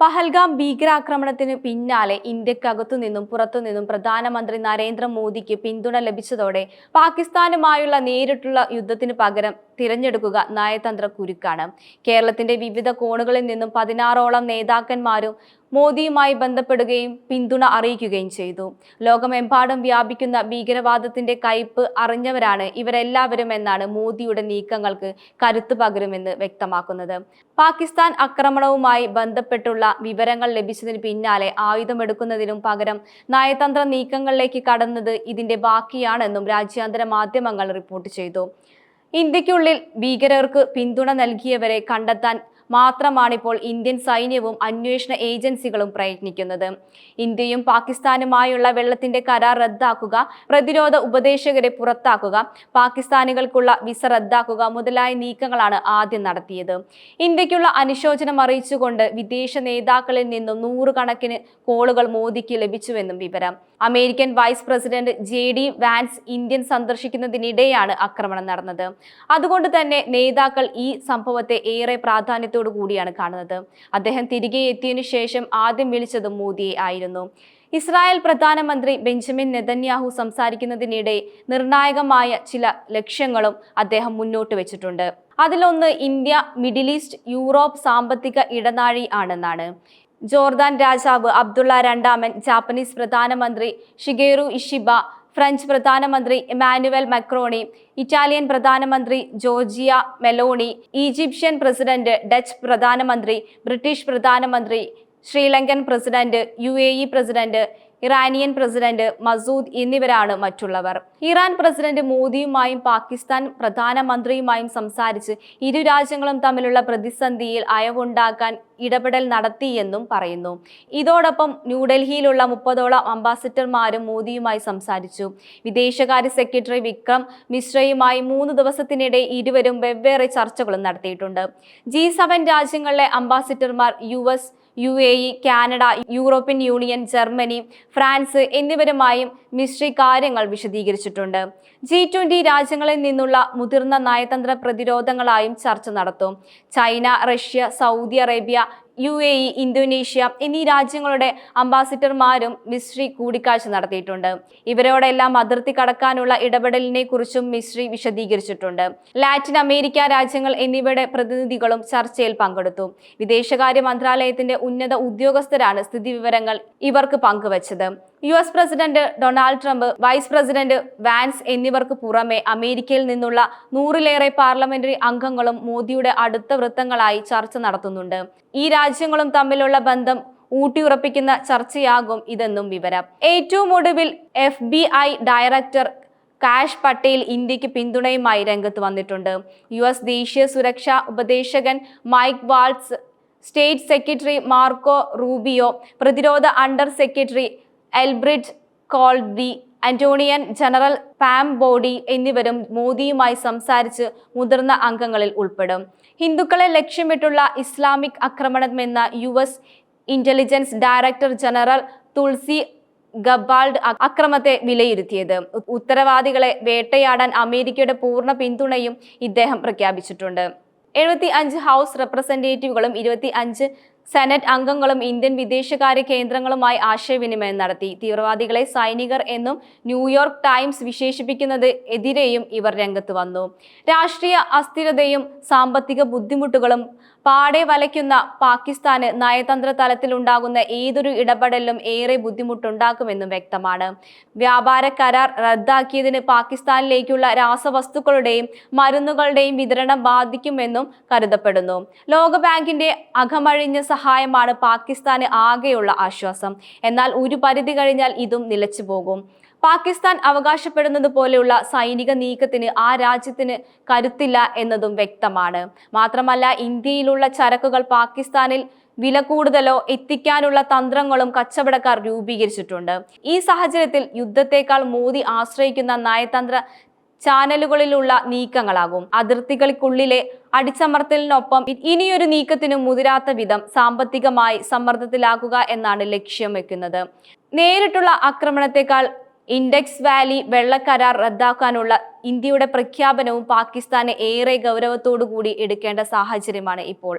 പഹൽഗാം ഭീകരാക്രമണത്തിന് പിന്നാലെ ഇന്ത്യക്കകത്തു നിന്നും പുറത്തുനിന്നും പ്രധാനമന്ത്രി നരേന്ദ്രമോദിക്ക് പിന്തുണ ലഭിച്ചതോടെ പാകിസ്ഥാനുമായുള്ള നേരിട്ടുള്ള യുദ്ധത്തിന് പകരം തിരഞ്ഞെടുക്കുക നയതന്ത്ര കുരുക്കാണ്. കേരളത്തിന്റെ വിവിധ കോണുകളിൽ നിന്നും പതിനാറോളം നേതാക്കന്മാരും മോദിയുമായി ബന്ധപ്പെടുകയും പിന്തുണ അറിയിക്കുകയും ചെയ്തു. ലോകമെമ്പാടും വ്യാപിക്കുന്ന ഭീകരവാദത്തിന്റെ കയ്പ് അറിഞ്ഞവരാണ് ഇവരെല്ലാവരും എന്നാണ് മോദിയുടെ നീക്കങ്ങൾക്ക് കരുത്തു പകരുമെന്ന് വ്യക്തമാക്കുന്നത്. പാകിസ്ഥാൻ ആക്രമണവുമായി ബന്ധപ്പെട്ടുള്ള വിവരങ്ങൾ ലഭിച്ചതിന് പിന്നാലെ ആയുധമെടുക്കുന്നതിനും പകരം നയതന്ത്ര നീക്കങ്ങളിലേക്ക് കടന്നത് ഇതിന്റെ ബാക്കിയാണെന്നും രാജ്യാന്തര മാധ്യമങ്ങൾ റിപ്പോർട്ട് ചെയ്തു. ഇന്ത്യക്കുള്ളിൽ ഭീകരർക്ക് പിന്തുണ നൽകിയവരെ കണ്ടെത്താൻ മാത്രമാണിപ്പോൾ ഇന്ത്യൻ സൈന്യവും അന്വേഷണ ഏജൻസികളും പ്രയത്നിക്കുന്നത്. ഇന്ത്യയും പാകിസ്ഥാനുമായുള്ള വെള്ളത്തിന്റെ കരാർ റദ്ദാക്കുക പ്രതിരോധ ഉപദേശകരെ പുറത്താക്കുക പാകിസ്ഥാനികൾക്കുള്ള വിസ റദ്ദാക്കുക മുതലായ നീക്കങ്ങളാണ് ആദ്യം നടത്തിയത്. ഇന്ത്യക്കുള്ള അനുശോചനം അറിയിച്ചുകൊണ്ട് വിദേശ നേതാക്കളിൽ നിന്നും നൂറുകണക്കിന് കോളുകൾ മോദിക്ക് ലഭിച്ചുവെന്നും വിവരം. American vice president J D Vance Indian സന്ദർശിക്കുന്നതിനിടെയാണ് ആക്രമണം നടന്നത്. അതുകൊണ്ട് തന്നെ നേതാക്കൾ ഈ സംഭവത്തെ ഏറെ പ്രാധാന്യത്തോടു കൂടിയാണ് കാണുന്നത്. അദ്ദേഹം തിരികെ എത്തിയതിനു ശേഷം ആദ്യം വിളിച്ചത് മോദിയെ ആയിരുന്നു. ഇസ്രായേൽ പ്രധാനമന്ത്രി ബെഞ്ചമിൻ നെതന്യാഹു സംസാരിക്കുന്നതിനിടെ നിർണായകമായ ചില ലക്ഷ്യങ്ങളും അദ്ദേഹം മുന്നോട്ട് വെച്ചിട്ടുണ്ട്. അതിലൊന്ന് ഇന്ത്യ മിഡിൽ ഈസ്റ്റ് യൂറോപ്പ് സാമ്പത്തിക ഇടനാഴി ആണെന്നാണ്. ജോർദാൻ രാജാവ് അബ്ദുള്ള രണ്ടാമൻ ജാപ്പനീസ് പ്രധാനമന്ത്രി ഷിഗേറു ഇഷിബ ഫ്രഞ്ച് പ്രധാനമന്ത്രി ഇമാനുവൽ മക്രോണി ഇറ്റാലിയൻ പ്രധാനമന്ത്രി Giorgia Meloni Egyptian president Dutch പ്രധാനമന്ത്രി ബ്രിട്ടീഷ് പ്രധാനമന്ത്രി Sri Lankan president U president Iranian president Masoud എന്നിവരാണ് മറ്റുള്ളവർ. ഇറാൻ പ്രസിഡന്റ് മോദിയുമായും പാകിസ്ഥാൻ പ്രധാനമന്ത്രിയുമായും സംസാരിച്ച് ഇരു രാജ്യങ്ങളും തമ്മിലുള്ള പ്രതിസന്ധിയിൽ അയവുണ്ടാക്കാൻ ഇടപെടൽ നടത്തിയെന്നും പറയുന്നു. ഇതോടൊപ്പം ന്യൂഡൽഹിയിലുള്ള മുപ്പതോളം അംബാസിഡർമാരും മോദിയുമായി സംസാരിച്ചു. വിദേശകാര്യ സെക്രട്ടറി വിക്രം മിശ്രയുമായി മൂന്ന് ദിവസത്തിനിടെ ഇരുവരും വെവ്വേറെ ചർച്ചകളും നടത്തിയിട്ടുണ്ട്. ജി രാജ്യങ്ങളിലെ അംബാസിഡർമാർ U S U A E Canada European Union Germany France എന്നിവരുമായും മിശ്രി കാര്യങ്ങൾ വിശദീകരിച്ചിട്ടുണ്ട്. ജി ട്വന്റി രാജ്യങ്ങളിൽ നിന്നുള്ള മുതിർന്ന നയതന്ത്ര പ്രതിരോധങ്ങളായും ചർച്ച നടത്തും. China Russia Saudi Arabia U A E Indonesia എന്നീ രാജ്യങ്ങളുടെ അംബാസിഡർമാരും മിശ്രി കൂടിക്കാഴ്ച നടത്തിയിട്ടുണ്ട്. ഇവരോടെല്ലാം അതിർത്തി കടക്കാനുള്ള ഇടപെടലിനെ കുറിച്ചും മിശ്രി വിശദീകരിച്ചിട്ടുണ്ട്. ലാറ്റിൻ അമേരിക്ക രാജ്യങ്ങൾ എന്നിവയുടെ പ്രതിനിധികളും ചർച്ചയിൽ പങ്കെടുത്തു. വിദേശകാര്യ മന്ത്രാലയത്തിന്റെ ഉന്നത ഉദ്യോഗസ്ഥരാണ് സ്ഥിതിവിവരങ്ങൾ ഇവർക്ക് പങ്കുവച്ചത്. U S president Donald Trump vice president Vance എന്നിവർക്ക് പുറമെ അമേരിക്കയിൽ നിന്നുള്ള നൂറിലേറെ പാർലമെന്ററി അംഗങ്ങളും മോദിയുടെ അടുത്ത വൃത്തങ്ങളായി ചർച്ച നടത്തുന്നുണ്ട്. ഈ രാജ്യങ്ങളും തമ്മിലുള്ള ബന്ധം ഊട്ടിയുറപ്പിക്കുന്ന ചർച്ചയാകും ഇതെന്നും വിവരം. ഏറ്റവും ഒടുവിൽ F B I director Kash Patel ഇന്ത്യയ്ക്ക് പിന്തുണയുമായി രംഗത്ത് വന്നിട്ടുണ്ട്. യു എസ് ദേശീയ സുരക്ഷാ ഉപദേശകൻ Mike Waltz state secretary Marco Rubio പ്രതിരോധ under secretary Elbridge Colby attorney general Pam Bondi എന്നിവരും മോദിയുമായി സംസാരിച്ച് മുതിർന്ന അംഗങ്ങളിൽ ഉൾപ്പെടും. ഹിന്ദുക്കളെ ലക്ഷ്യമിട്ടുള്ള Islamic ആക്രമണമെന്ന U S intelligence director general Tulsi Gabbard അക്രമത്തെ വിലയിരുത്തിയത്. ഉത്തരവാദികളെ വേട്ടയാടാൻ അമേരിക്കയുടെ പൂർണ പിന്തുണയും ഇദ്ദേഹം പ്രഖ്യാപിച്ചിട്ടുണ്ട്. എഴുപത്തി അഞ്ച് ഹൗസ് റെപ്രസെന്റേറ്റീവുകളും ഇരുപത്തി അഞ്ച് സെനറ്റ് അംഗങ്ങളും ഇന്ത്യൻ വിദേശകാര്യ കേന്ദ്രങ്ങളുമായി ആശയവിനിമയം നടത്തി. തീവ്രവാദികളെ സൈനികർ എന്നും ന്യൂയോർക്ക് ടൈംസ് വിശേഷിപ്പിക്കുന്നത് എതിരെയും ഇവർ രംഗത്ത് വന്നു. രാഷ്ട്രീയ അസ്ഥിരതയും സാമ്പത്തിക ബുദ്ധിമുട്ടുകളും പാടെ വലയ്ക്കുന്ന പാകിസ്ഥാന് നയതന്ത്ര തലത്തിലുണ്ടാകുന്ന ഏതൊരു ഇടപെടലും ഏറെ ബുദ്ധിമുട്ടുണ്ടാക്കുമെന്നും വ്യക്തമാണ്. വ്യാപാര കരാർ റദ്ദാക്കിയതിന് പാകിസ്ഥാനിലേക്കുള്ള രാസവസ്തുക്കളുടെയും മരുന്നുകളുടെയും വിതരണം ബാധിക്കുമെന്നും കരുതപ്പെടുന്നു. ലോകബാങ്കിന്റെ അകമഴിഞ്ഞ സഹായമാണ് പാകിസ്ഥാന് ആകെയുള്ള ആശ്വാസം. എന്നാൽ ഒരു പരിധി കഴിഞ്ഞാൽ ഇതും നിലച്ചു പോകും. പാകിസ്ഥാൻ അവകാശപ്പെടുന്നത് പോലെയുള്ള സൈനിക നീക്കത്തിന് ആ രാജ്യത്തിന് കരുത്തില്ല എന്നതും വ്യക്തമാണ്. മാത്രമല്ല ഇന്ത്യയിലുള്ള ചരക്കുകൾ പാകിസ്ഥാനിൽ വില കൂടുതലോ എത്തിക്കാനുള്ള തന്ത്രങ്ങളും കച്ചവടക്കാർ രൂപീകരിച്ചിട്ടുണ്ട്. ഈ സാഹചര്യത്തിൽ യുദ്ധത്തെക്കാൾ മോദി ആശ്രയിക്കുന്ന നയതന്ത്ര ചാനലുകളിലുള്ള നീക്കങ്ങളാകും. അതിർത്തികൾക്കുള്ളിലെ അടിച്ചമർത്തലിനൊപ്പം ഇനിയൊരു നീക്കത്തിനും മുതിരാത്ത വിധം സാമ്പത്തികമായി സമ്മർദ്ദത്തിലാക്കുക എന്നാണ് ലക്ഷ്യം വെക്കുന്നത്. നേരിട്ടുള്ള ആക്രമണത്തെക്കാൾ ഇൻഡെക്സ് വാലി വെള്ളക്കരാർ റദ്ദാക്കാനുള്ള ഇന്ത്യയുടെ പ്രഖ്യാപനവും പാകിസ്ഥാനെ ഏറെ ഗൗരവത്തോടു കൂടി എടുക്കേണ്ട സാഹചര്യമാണ് ഇപ്പോൾ.